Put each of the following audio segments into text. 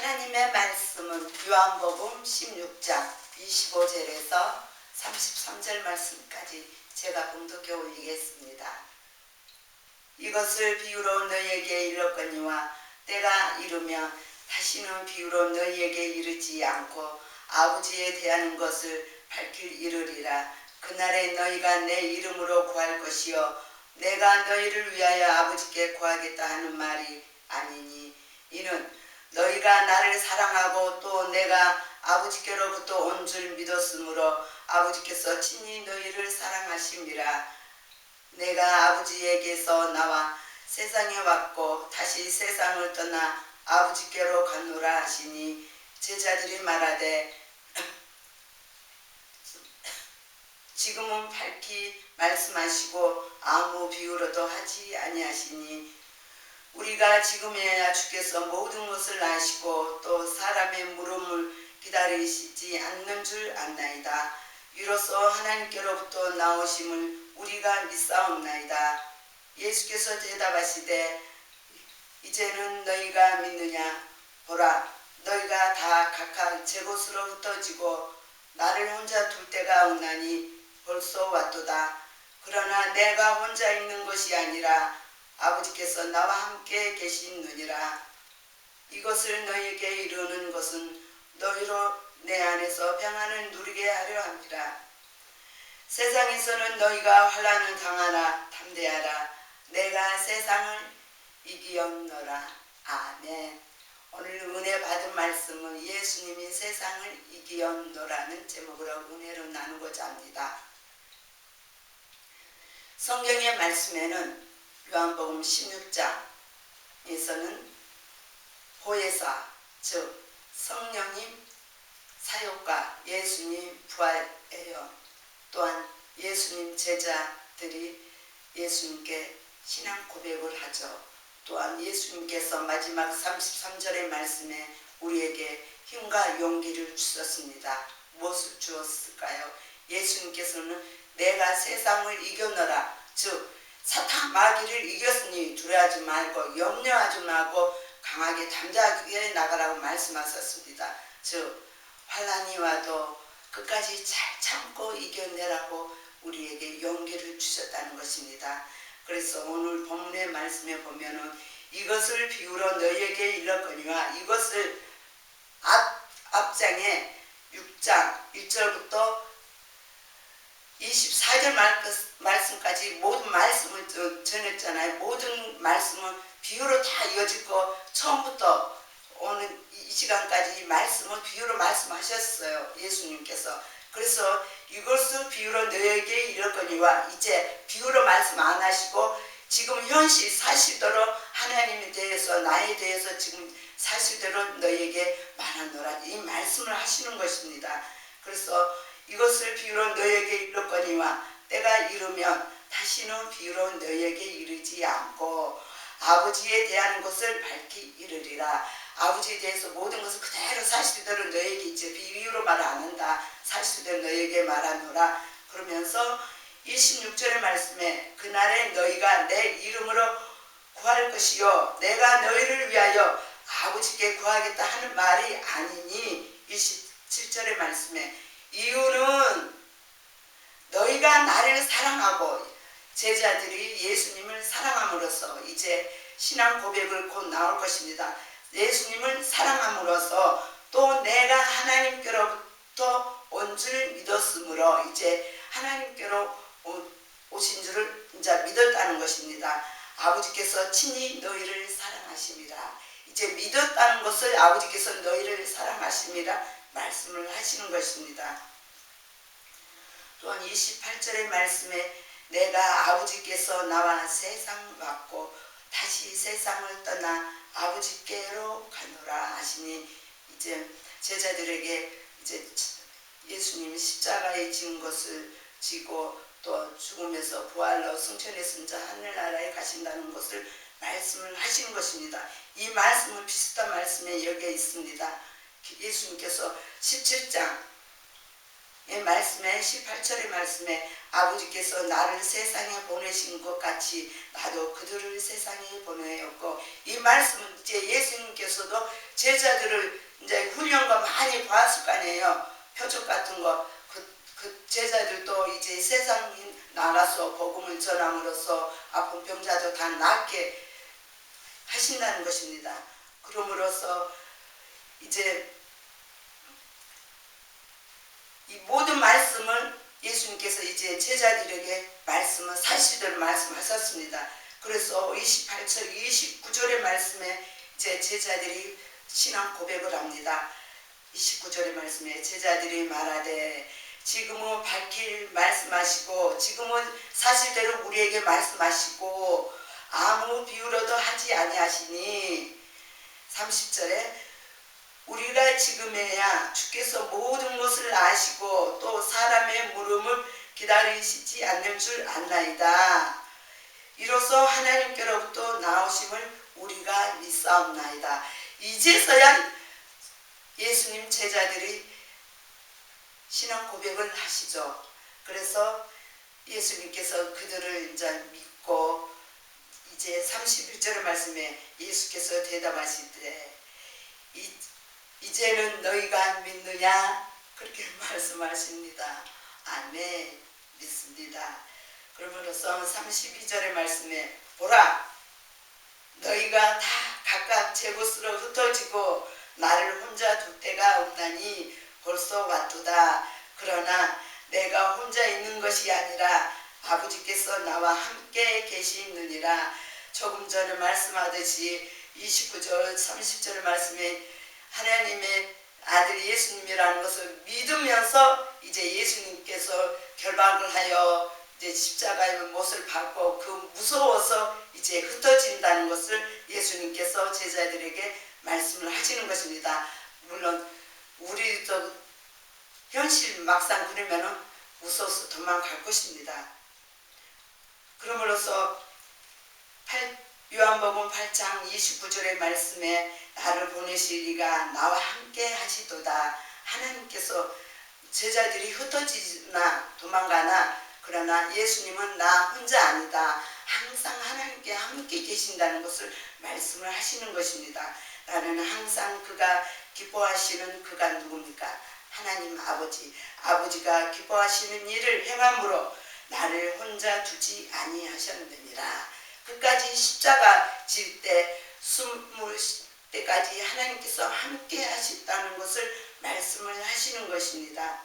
하나님의 말씀은 요한복음 16장 25절에서 33절 말씀까지 제가 봉독해 올리겠습니다. 이것을 비유로 너희에게 이르거니와 때가 이르면 다시는 비유로 너희에게 이르지 않고 아버지에 대한 것을 밝힐 이르리라. 그날에 너희가 내 이름으로 구할 것이요 내가 너희를 위하여 아버지께 구하겠다 하는 말이 아니니 이는 너희가 나를 사랑하고 또 내가 아버지께로부터 온 줄 믿었으므로 아버지께서 친히 너희를 사랑하심이라. 내가 아버지에게서 나와 세상에 왔고 다시 세상을 떠나 아버지께로 가노라 하시니 제자들이 말하되 지금은 밝히 말씀하시고 아무 비유로도 하지 아니하시니 우리가 지금에야 주께서 모든 것을 아시고 또 사람의 물음을 기다리시지 않는 줄 안나이다. 이로써 하나님께로부터 나오심을 우리가 믿사옵나이다. 예수께서 대답하시되 이제는 너희가 믿느냐 보라 너희가 다 각각 제 곳으로 흩어지고 나를 혼자 둘 때가 오나니 벌써 왔도다. 그러나 내가 혼자 있는 것이 아니라 아버지께서 나와 함께 계시느니라. 이것을 너희에게 이루는 것은 너희로 내 안에서 평안을 누리게 하려 함이라. 세상에서는 너희가 환란을 당하나 담대하라. 내가 세상을 이기었노라. 아멘. 오늘 은혜 받은 말씀은 예수님이 세상을 이기었노라는 제목으로 은혜를 나누고자 합니다. 성경의 말씀에는 요한복음 16장에서는 보혜사 즉 성령님 사역과 예수님 부활이에요. 또한 예수님 제자들이 예수님께 신앙 고백을 하죠. 또한 예수님께서 마지막 33절의 말씀에 우리에게 힘과 용기를 주셨습니다. 무엇을 주었을까요? 예수님께서는 내가 세상을 이겨노라. 즉 사탄 마귀를 이겼으니 두려워하지 말고 염려하지 말고 강하게 담대하게 나가라고 말씀하셨습니다. 즉 환란이 와도 끝까지 잘 참고 이겨내라고 우리에게 용기를 주셨다는 것입니다. 그래서 오늘 본문의 말씀에 보면은 이것을 비유로 너희에게 이르거니와 이것을 앞, 앞장에 6장 1절부터 24절 말, 말씀까지 모든 말씀을 저- 전했잖아요. 모든 말씀은 비유로 다 이어지고 처음부터 오늘 이 시간까지 이 말씀을 비유로 말씀하셨어요. 예수님께서. 그래서 이것을 비유로 너에게 이르거니와 이제 비유로 말씀 안 하시고 지금 현실 사실대로 하나님에 대해서 나에 대해서 지금 사실대로 너에게 말하노라 이 말씀을 하시는 것입니다. 그래서 이것을 비유로 너에게 이르거니와 때가 이르면 다시는 비유로 너에게 이르지 않고 아버지에 대한 것을 밝히 이르리라. 아버지에 대해서 모든 것을 그대로 사실대로 너에게 이제 비유로 말 안 한다. 사실대로 너에게 말하노라. 그러면서 26절의 말씀에 그날에 너희가 내 이름으로 구할 것이요 내가 너희를 위하여 아버지께 구하겠다 하는 말이 아니니 27절의 말씀에 이유는 너희가 나를 사랑하고 제자들이 예수님을 사랑함으로써 이제 신앙 고백을 곧 나올 것입니다. 예수님을 사랑함으로써 또 내가 하나님께로부터 온 줄 믿었으므로 이제 하나님께로 오- 오신 줄을 이제 믿었다는 것입니다. 아버지께서 친히 너희를 사랑하십니다. 이제 믿었다는 것을 아버지께서 너희를 사랑하십니다. 말씀을 하시는 것입니다. 또한 28절의 말씀에 내가 아버지께서 나와 세상 왔고 다시 세상을 떠나 아버지께로 가노라 하시니 이제 제자들에게 이제 예수님이 십자가에 진 것을 지고 또 죽음에서 부활로 승천해서 이제 하늘나라에 가신다는 것을 말씀을 하시는 것입니다. 이 말씀은 비슷한 말씀에 여기에 있습니다. 예수님께서 17장 의 말씀에 18절의 말씀에 아버지께서 나를 세상에 보내신 것 같이 나도 그들을 세상에 보내었고 이 말씀은 이제 예수님께서도 제자들을 이제 훈련과 많이 봤을 거 아니에요. 표적 같은 거. 그, 그 제자들도 이제 세상에 나가서 복음을 전함으로써 아픈 병자도 다 낫게 하신다는 것입니다. 그럼으로써 이제 이 모든 말씀을 예수님께서 이제 제자들에게 말씀을 사실대로 말씀하셨습니다. 그래서 28절, 29절의 말씀에 이제 제자들이 신앙 고백을 합니다. 29절의 말씀에 제자들이 말하되 지금은 밝힐 말씀하시고 지금은 사실대로 우리에게 말씀하시고 아무 비유로도 하지 아니하시니 30절에 우리가 지금에야 주께서 모든 것을 아시고 또 사람의 물음을 기다리시지 않는 줄 안나이다. 이로써 하나님께로부터 나오심을 우리가 믿사옵나이다. 이제서야 예수님 제자들이 신앙 고백을 하시죠. 그래서 예수님께서 그들을 이제 믿고 이제 31절의 말씀에 예수께서 대답하시되 이, 이제는 너희가 믿느냐 그렇게 말씀하십니다. 아멘 믿습니다. 그러므로써 32절의 말씀에 보라 너희가 다 각각 제 곳으로 흩어지고 나를 혼자 둘 때가 없나니 벌써 왔도다. 그러나 내가 혼자 있는 것이 아니라 아버지께서 나와 함께 계시느니라. 조금 전에 말씀하듯이 29절, 30절 말씀에 하나님의 아들 예수님이라는 것을 믿으면서 이제 예수님께서 결박을 하여 이제 십자가의 못을 받고 그 무서워서 이제 흩어진다는 것을 예수님께서 제자들에게 말씀을 하시는 것입니다. 물론 우리도 현실 막상 그러면은 무서워서 도망갈 것입니다. 그러므로서 8, 요한복음 8장 29절의 말씀에 나를 보내시리가 나와 함께 하시도다. 하나님께서 제자들이 흩어지나 도망가나 그러나 예수님은 나 혼자 아니다. 항상 하나님께 함께 계신다는 것을 말씀을 하시는 것입니다. 나는 항상 그가 기뻐하시는 그가 누굽니까? 하나님 아버지. 아버지가 기뻐하시는 일을 행함으로 나를 혼자 두지 아니하셨느니라. 끝까지 십자가 질 때 숨을 쉴 때까지 하나님께서 함께 하셨다는 것을 말씀을 하시는 것입니다.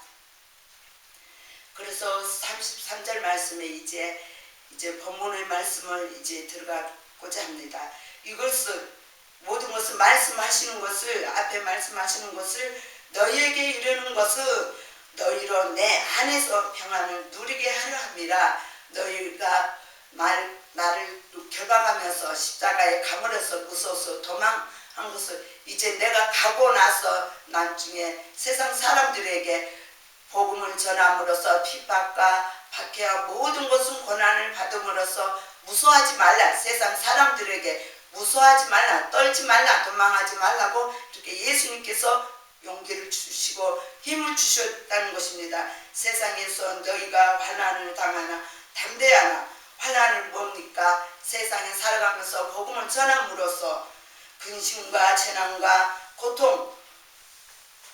그래서 33절 말씀에 이제 이제 본문의 말씀을 이제 들어가고자 합니다. 이것을 모든 것을 말씀하시는 것을 앞에 말씀하시는 것을 너희에게 이르는 것은 너희로 내 안에서 평안을 누리게 하려 함이라 너희가 날, 나를 결박하면서 십자가에 감으로서 무서워서 도망한 것을 이제 내가 가고 나서 나중에 세상 사람들에게 복음을 전함으로써 핍박과 박해와 모든 것은 고난을 받음으로써 무서워하지 말라. 세상 사람들에게 무서워하지 말라. 떨지 말라. 도망하지 말라고 이렇게 예수님께서 용기를 주시고 힘을 주셨다는 것입니다. 세상에서 너희가 환난을 당하나 담대하나 환난을 뭡니까? 세상에 살아가면서 복음을 전함으로써 근심과 재난과 고통,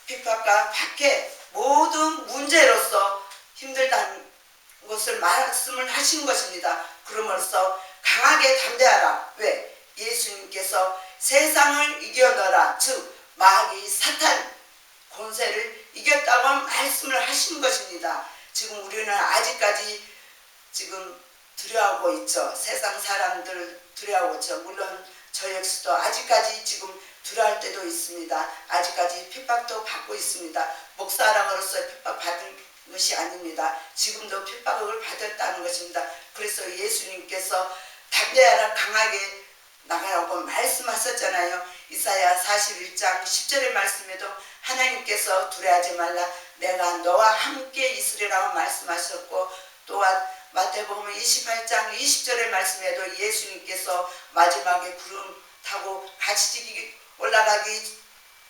핍박과 박해 모든 문제로서 힘들다는 것을 말씀을 하신 것입니다. 그러므로써 강하게 담대하라. 왜? 예수님께서 세상을 이겨너라. 즉 마귀 사탄 권세를 이겼다고 말씀을 하신 것입니다. 지금 우리는 아직까지 지금 두려워하고 있죠. 세상 사람들 두려워하고 있죠. 물론 저 역시도 아직까지 지금 두려워할 때도 있습니다. 아직까지 핍박도 받고 있습니다. 목사랑으로서 핍박 받은 것이 아닙니다. 지금도 핍박을 받았다는 것입니다. 그래서 예수님께서 담대하라 강하게 나가라고 말씀하셨잖아요. 이사야 41장 10절의 말씀에도 하나님께서 두려워하지 말라 내가 너와 함께 있으리라고 말씀하셨고 또한 마태복음 28장 20절의 말씀에도 예수님께서 마지막에 구름 타고 같이 올라가기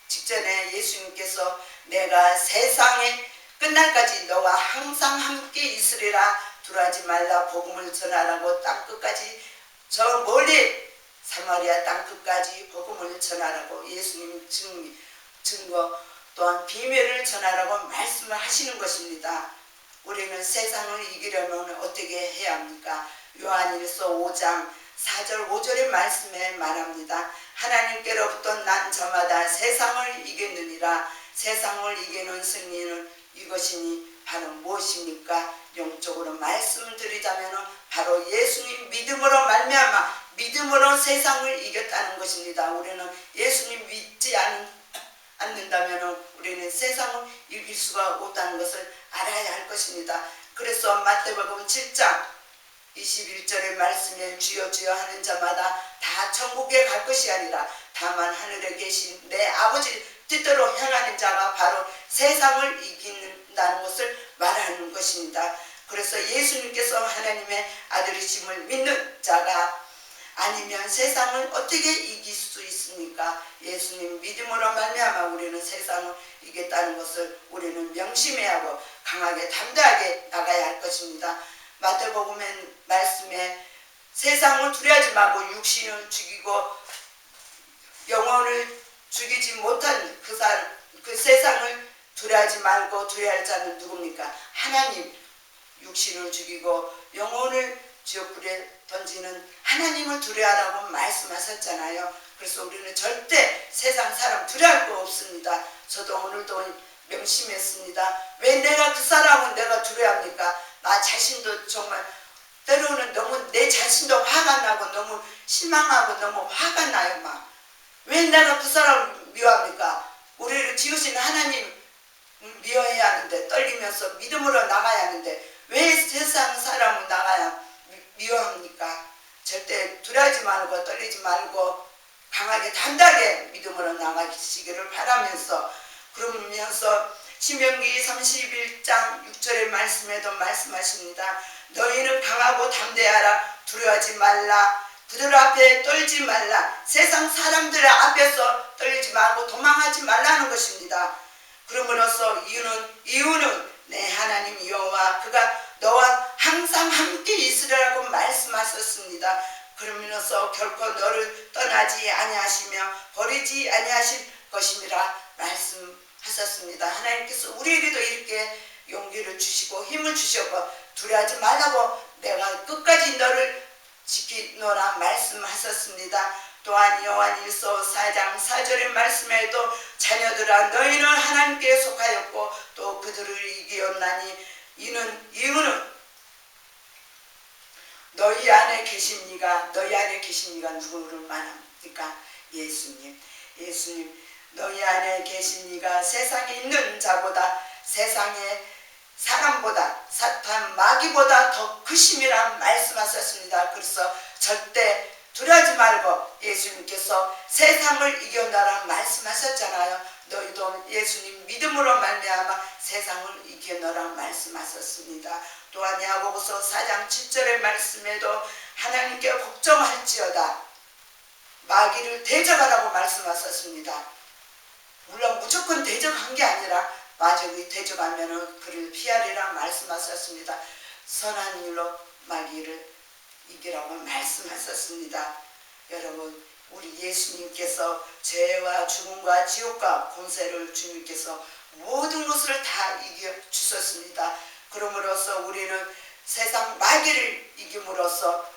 직전에 예수님께서 내가 세상에 끝날까지 너와 항상 함께 있으리라 두려하지 말라 복음을 전하라고 땅 끝까지 저 멀리 사마리아 땅 끝까지 복음을 전하라고 예수님 증, 증거 또한 비밀을 전하라고 말씀을 하시는 것입니다. 우리는 세상을 이기려면 어떻게 해야 합니까? 요한일서 5장 4절 5절의 말씀에 말합니다. 하나님께로부터 난 저마다 세상을 이겼느니라 세상을 이기는 승리는 이것이니 바로 무엇입니까? 영적으로 말씀을 드리자면 바로 예수님 믿음으로 말미암아 믿음으로 세상을 이겼다는 것입니다. 우리는 예수님 믿지 않, 않는다면 우리는 세상을 이길 수가 없다는 것을 알아야 할 것입니다. 그래서 마태복음 7장 21절의 말씀에 주여 주여 하는 자마다 다 천국에 갈 것이 아니라 다만 하늘에 계신 내 아버지 뜻대로 행하는 자가 바로 세상을 이긴다는 것을 말하는 것입니다. 그래서 예수님께서 하나님의 아들이심을 믿는 자가 아니면 세상을 어떻게 이길 수 있습니까? 예수님 믿음으로 말미암아 우리는 세상을 이겼다는 것을 우리는 명심해야 하고 강하게 담대하게 나가야 할 것입니다. 마태복음의 말씀에 세상을 두려워하지 말고 육신을 죽이고 영혼을 죽이지 못한 그, 사, 그 세상을 두려워하지 말고 두려워할 자는 누굽니까? 하나님 육신을 죽이고 영혼을 지옥불에 던지는 하나님을 두려워하라고 말씀하셨잖아요. 그래서 우리는 절대 세상 사람 두려워할 거 없습니다. 저도 오늘도 명심했습니다. 왜 내가 그 사람은 내가 두려워합니까? 나 자신도 정말 때로는 너무 내 자신도 화가 나고 너무 실망하고 너무 화가 나요 막. 왜 내가 그 사람을 미워합니까? 우리를 지으신 하나님 미워해야 하는데 떨리면서 믿음으로 나가야 하는데 왜 세상 사람은 나가야 미- 미워합니까? 절대 두려워하지 말고 떨리지 말고 강하게 단단하게 믿음으로 나가시기를 바라면서 그러면서 신명기 31장 6절의 말씀에도 말씀하십니다. 너희는 강하고 담대하라 두려워하지 말라 그들 앞에 떨지 말라 세상 사람들 앞에서 떨지 말고 도망하지 말라는 것입니다. 그러므로써 이유는 이유는 내 하나님 여호와 그가 너와 항상 함께 있으리라고 말씀하셨습니다. 그러면서 결코 너를 떠나지 아니하시며 버리지 아니하실 것임이라 말씀하셨습니다. 하나님께서 우리에게도 이렇게 용기를 주시고 힘을 주셨고 두려워하지 말라고 내가 끝까지 너를 지키노라 말씀하셨습니다. 또한 요한일서 4장 4절의 말씀에도 자녀들아 너희는 하나님께 속하였고 또 그들을 이기었나니 이는 이유는 너희 안에 계십니까? 너희 안에 계십니까? 누구를 말합니까? 예수님. 예수님. 너희 안에 계십니까? 세상에 있는 자보다 세상에 사람보다 사탄 마귀보다 더 크심이란 말씀하셨습니다. 그래서 절대 두려워하지 말고 예수님께서 세상을 이겨나라 말씀하셨잖아요. 너희도 예수님 믿음으로 말미암아 세상을 이겨너라 말씀하셨습니다. 또한 야고보서 4장 7절의 말씀에도 하나님께 복종할지어다 마귀를 대적하라고 말씀하셨습니다. 물론 무조건 대적한 게 아니라 마귀 대적하면은 그를 피하리라 말씀하셨습니다. 선한 일로 마귀를 이기라고 말씀하셨습니다. 여러분 우리 예수님께서 죄와 죽음과 지옥과 권세를 주님께서 모든 것을 다 이겨 주셨습니다. 그러므로서 우리는 세상 마귀를 이김으로써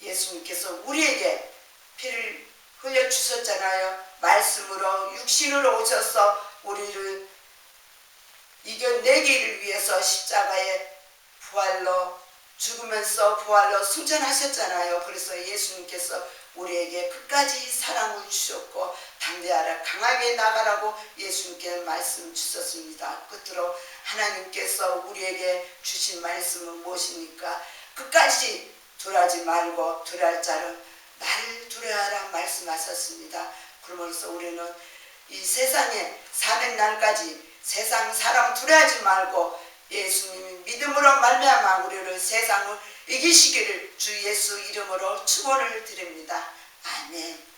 예수님께서 우리에게 피를 흘려 주셨잖아요. 말씀으로 육신으로 오셔서 우리를 이겨내기를 위해서 십자가에 부활로 죽으면서 부활로 승천하셨잖아요. 그래서 예수님께서 우리에게 끝까지 사랑을 주셨고 담대하라 강하게 나가라고 예수님께 말씀 주셨습니다. 끝으로 하나님께서 우리에게 주신 말씀은 무엇입니까? 끝까지 두려하지 말고 두려할 자는 나를 두려하라 말씀하셨습니다. 그러면서 우리는 이 세상에 사는 날까지 세상 사람 두려하지 말고 예수님이 믿음으로 말미암아 우리를 세상을 이기시기를 주 예수 이름으로 축원을 드립니다. 아멘.